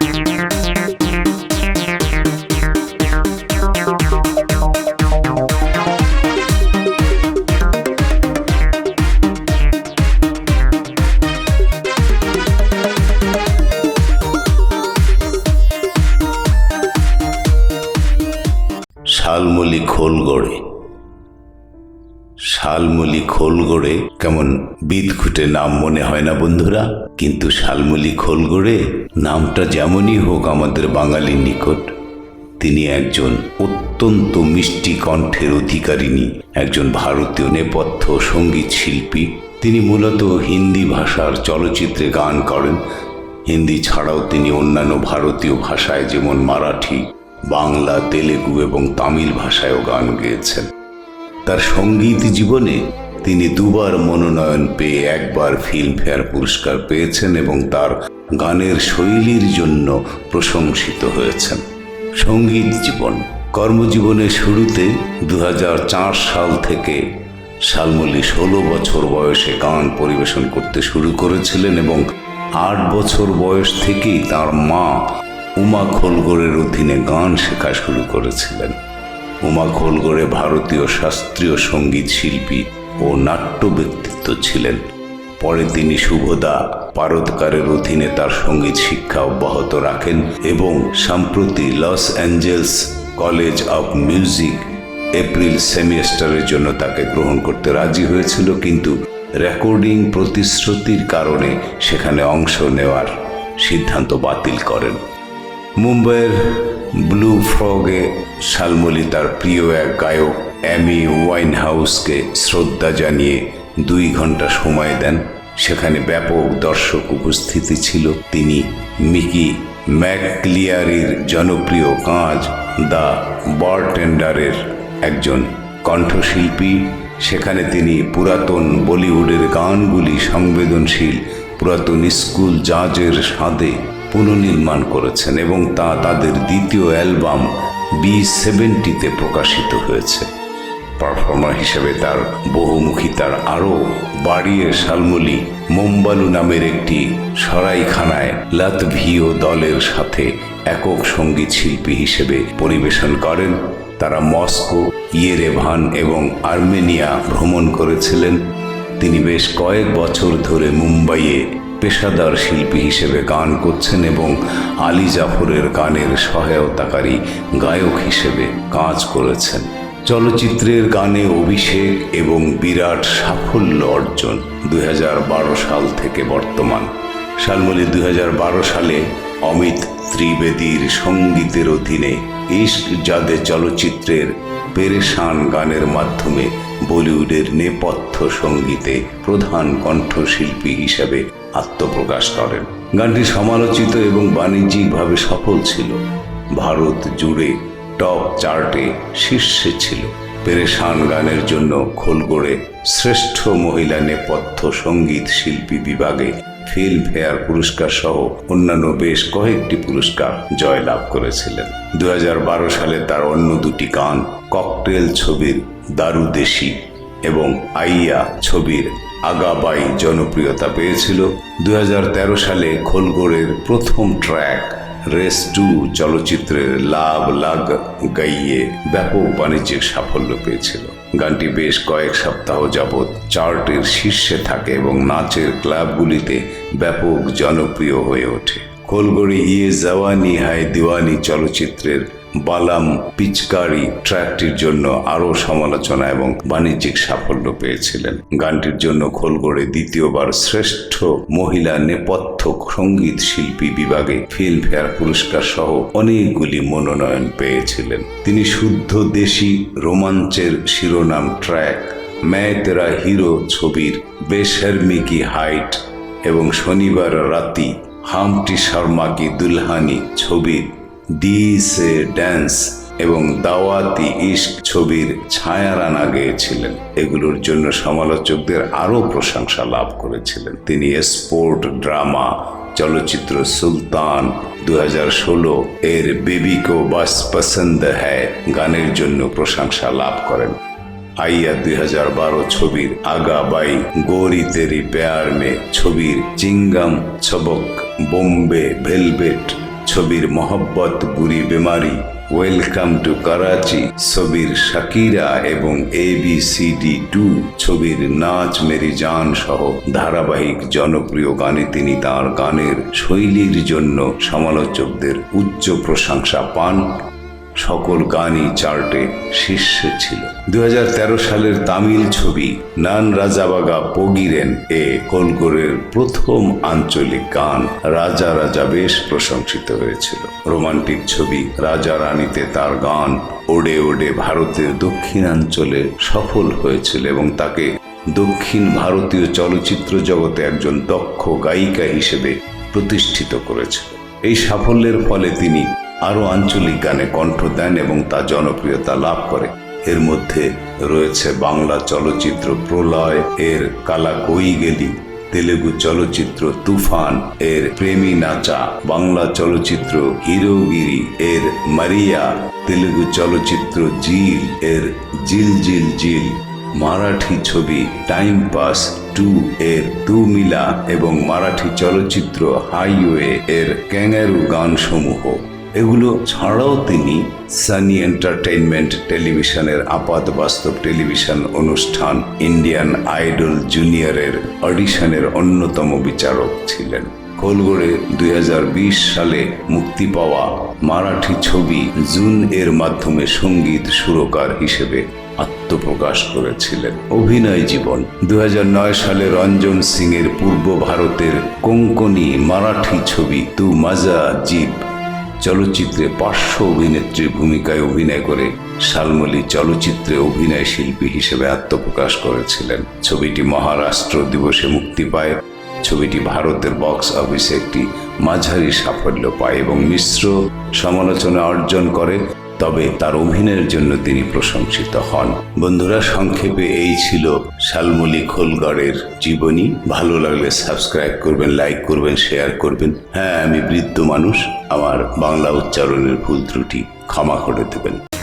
Thank you. Shalmali খোল গড়ে কেমন বিদঘুটে নাম মনে হয় না বন্ধুরা, কিন্তু শালমলি খোল গড়ে নামটা যেমনই হোক আমাদের বাঙালির নিকট, তিনি একজন অত্যন্ত মিষ্টি কণ্ঠের অধিকারিণী, একজন ভারতীয় নেপথ্য সংগীত শিল্পী। তিনি মূলত হিন্দি ভাষার চলচ্চিত্রে গান করেন। হিন্দি ছাড়াও তিনি অন্যান্য ভারতীয় ভাষায় যেমন মারাঠি, বাংলা, তেলেগু এবং তামিল ভাষায়ও গান গেয়েছেন। তার সংগীত জীবনে তিনি দুবার মনোনয়ন পেয়ে একবার ফিল্মফেয়ার পুরস্কার পেয়েছেন এবং তার গানের শৈলীর জন্য প্রশংসিত হয়েছেন। সংগীত জীবন। কর্মজীবনের শুরুতে দু হাজার চার সাল থেকে শালমলি ষোলো বছর বয়সে গান পরিবেশন করতে শুরু করেছিলেন এবং আট বছর বয়স থেকেই তার মা উমা খোলগড়ের অধীনে গান শেখা শুরু করেছিলেন। উমা খোলগড়ে ভারতীয় শাস্ত্রীয় সংগীত শিল্পী ও নাট্য ব্যক্তিত্ব ছিলেন। পরে তিনি শুভদা পারদকারের অধীনে তার সংগীত শিক্ষা অব্যাহত রাখেন এবং সম্প্রতি Los Angeles college of music April সেমিস্টারের জন্য তাকে গ্রহণ করতে রাজি হয়েছিল, কিন্তু রেকর্ডিং প্রতিশ্রুতির কারণে সেখানে অংশ নেওয়ার সিদ্ধান্ত বাতিল করেন। মুম্বাইয়ের ব্লু ফ্রগে শালমলি তার প্রিয় এক গায়ক অ্যামি ওয়াইন হাউসকে শ্রদ্ধা জানিয়ে দুই ঘণ্টা সময় দেন। সেখানে ব্যাপক দর্শক উপস্থিতি ছিল। তিনি মিকি ম্যাকক্লিয়ারির জনপ্রিয় কাজ দ্য বারটেন্ডারের একজন কণ্ঠশিল্পী। সেখানে তিনি পুরাতন বলিউডের গানগুলি সংবেদনশীল পুরাতন স্কুল জাজের স্বাদে পুনর্নির্মাণ করেছেন এবং তা তাদের দ্বিতীয় অ্যালবাম বি সেভেন্টিতে প্রকাশিত হয়েছে। পারফর্মার হিসেবে তার বহুমুখিতার আরও বাড়িয়ে শালমলি মোম্বালু নামের একটি সরাইখানায় লাতভিও দলের সাথে একক সংগীত শিল্পী হিসেবে পরিবেশন করেন। তারা মস্কো, ইয়েরেভান এবং আর্মেনিয়া ভ্রমণ করেছিলেন। তিনি বেশ কয়েক বছর ধরে মুম্বাইয়ে পেশাদার শিল্পী হিসেবে গান করছেন এবং আলী জাফরের গানের সহায়তাকারী গায়ক হিসেবে কাজ করেছেন। চলচ্চিত্রের গানে অভিষেক এবং বিরাট সাফল্য অর্জন দু হাজার বারো সাল থেকে বর্তমান। শালমলি দু হাজার বারো সালে অমিত ত্রিবেদীর সঙ্গীতের অধীনে ইস্ক জাদে চলচ্চিত্রের পেরেশান গানের মাধ্যমে বলিউডের নেপথ্য সঙ্গীতে প্রধান কণ্ঠশিল্পী হিসেবে আত্মপ্রকাশ করেন। গানটি সমালোচিত এবং বাণিজ্যিকভাবে সফল ছিল। ভারত জুড়ে টপ চার্টে শীর্ষে ছিল। পেরেশান গানের জন্য খোলগড়ে শ্রেষ্ঠ মহিলা নেপথ্য সংগীত শিল্পী বিভাগে ফিল্মফেয়ার পুরস্কার সহ অন্যান্য বেশ কয়েকটি পুরস্কার জয়লাভ করেছিলেন। দু বারো সালে তার অন্য দুটি গান ককটেল ছবির দারুদেশি এবং আইয়া ছবির আগাবাই জনপ্রিয়তা পেয়েছিল। দু হাজার তেরো সালে খোলগড়ের প্রথম ট্র্যাক রেস টু চলচ্চিত্রের লাভ লাগ গাইয়ে ব্যাপক বাণিজ্যিক সাফল্য পেয়েছিল। গানটি বেশ কয়েক সপ্তাহ যাবৎ চার্টের শীর্ষে থাকে এবং নাচের ক্লাবগুলিতে ব্যাপক জনপ্রিয় হয়ে ওঠে। খোলগড়ি ইয়ে জওয়ানি হায় দিওয়ানি চলচ্চিত্রের বালাম পিচকারি ট্র্যাকটির জন্য আরও সমালোচনা এবং বাণিজ্যিক সাফল্য পেয়েছিলেন। গানটির জন্য খোলগড়ে দ্বিতীয়বার শ্রেষ্ঠ মহিলা নেপথ্য সংগীত শিল্পী বিভাগে ফিল্মফেয়ার পুরস্কার সহ অনেকগুলি মনোনয়ন পেয়েছিলেন। তিনি শুদ্ধ দেশি রোমাঞ্চের শিরোনাম ট্র্যাক ম্যায় তেরা হিরো ছবির বেশর্মি কি হাইট এবং শনিবার রাতি হামটি শর্মা কি দুলহানি ছবির ডি সে ড্যান্স এবং দাওয়াতি ইস্ক ছবির ছায়ারানা গেয়েছিলেন। এগুলোর জন্য সমালোচকদের আরও প্রশংসা লাভ করেছিলেন। তিনি স্পোর্ট ড্রামা চলচ্চিত্র সুলতান দু এর বেবি কো বাস পসন্দ হ্যায় গানের জন্য প্রশংসা লাভ করেন। আইয়া দুই হাজার বারো ছবির আগা বাই গোরি তেরি পেয়ার মে ছবির চিঙ্গাম ছবক বোম্বে ভেলভেট ছবির মহব্বত বুড়ি বেমারি। ওয়েলকাম টু করাচি ছবির শাকিরা এবং A B C D two ছবির নাচ মেরি জান সহ ধারাবাহিক জনপ্রিয় গানে তিনি তার গানের শৈলীর জন্য সমালোচকদের উচ্চ প্রশংসা পান। সকল গানই চার্টে শীর্ষে ছিল। দুই হাজার তেরো সালের তামিল ছবি নান রাজাবাগা পগিরেন এ কলগোরের প্রথম আঞ্চলিক গান রাজা রাজা বেশ প্রশংসিত হয়েছিল। রোমান্টিক ছবি রাজা রানীতে তার গান ওডে ওডে ভারতের দক্ষিণাঞ্চলে সফল হয়েছিল এবং তাকে দক্ষিণ ভারতীয় চলচ্চিত্র জগতে একজন দক্ষ গায়িকা হিসেবে প্রতিষ্ঠিত করেছিল। এই সাফল্যের ফলে তিনি আরও আঞ্চলিক গানে কণ্ঠ দেন এবং তা জনপ্রিয়তা লাভ করে। এর মধ্যে রয়েছে বাংলা চলচ্চিত্র প্রলয়, এর কালা কই গেলি, তেলেগু চলচ্চিত্র তুফান, এর প্রেমী নাচা, বাংলা চলচ্চিত্র হিরোগিরি, এর মারিয়া, তেলেগু চলচ্চিত্র জিল, এর জিল জিল জিল, মারাঠি ছবি টাইম পাস টু, এর তু মিলা এবং মারাঠি চলচ্চিত্র হাইওয়ে, এর ক্যাঙ্গারু গানসমূহ। এগুলো ছাড়াও তিনি সানি এন্টারটেইনমেন্ট টেলিভিশনের আপাত বাস্তব টেলিভিশন অনুষ্ঠান ইন্ডিয়ান আইডল জুনিয়রের অডিশনের অন্যতম বিচারক ছিলেন। কোলগড়ে দুই সালে মুক্তি পাওয়া মারাঠি ছবি জুন এর মাধ্যমে সংগীত সুরকার হিসেবে আত্মপ্রকাশ করেছিলেন। অভিনয় জীবন, দুই হাজার নয় সালে রঞ্জন সিং এর পূর্ব ভারতের কোঙ্কনি মারাঠি ছবি তু মাজা জীব চলচ্চিত্রে পার্শ্ব অভিনেত্রীর ভূমিকায় অভিনয় করে শালমলি চলচ্চিত্রে অভিনয় শিল্পী হিসেবে আত্মপ্রকাশ করেছিলেন। ছবিটি মহারাষ্ট্র দিবসে মুক্তি পায়। ছবিটি ভারতের বক্স অফিসে একটি মাঝারি সাফল্য পায় এবং মিশ্র সমালোচনা অর্জন করে। তবে তার অভিনয়ের জন্য তিনি প্রশংসিত হন। বন্ধুরা, সংক্ষেপে এই ছিল শালমলি খোলগড়ের জীবনী। ভালো লাগলে সাবস্ক্রাইব করবেন, লাইক করবেন, শেয়ার করবেন। হ্যাঁ আমি বৃদ্ধ মানুষ, আমার বাংলা উচ্চারণের ভুল ত্রুটি ক্ষমা করে দেবেন।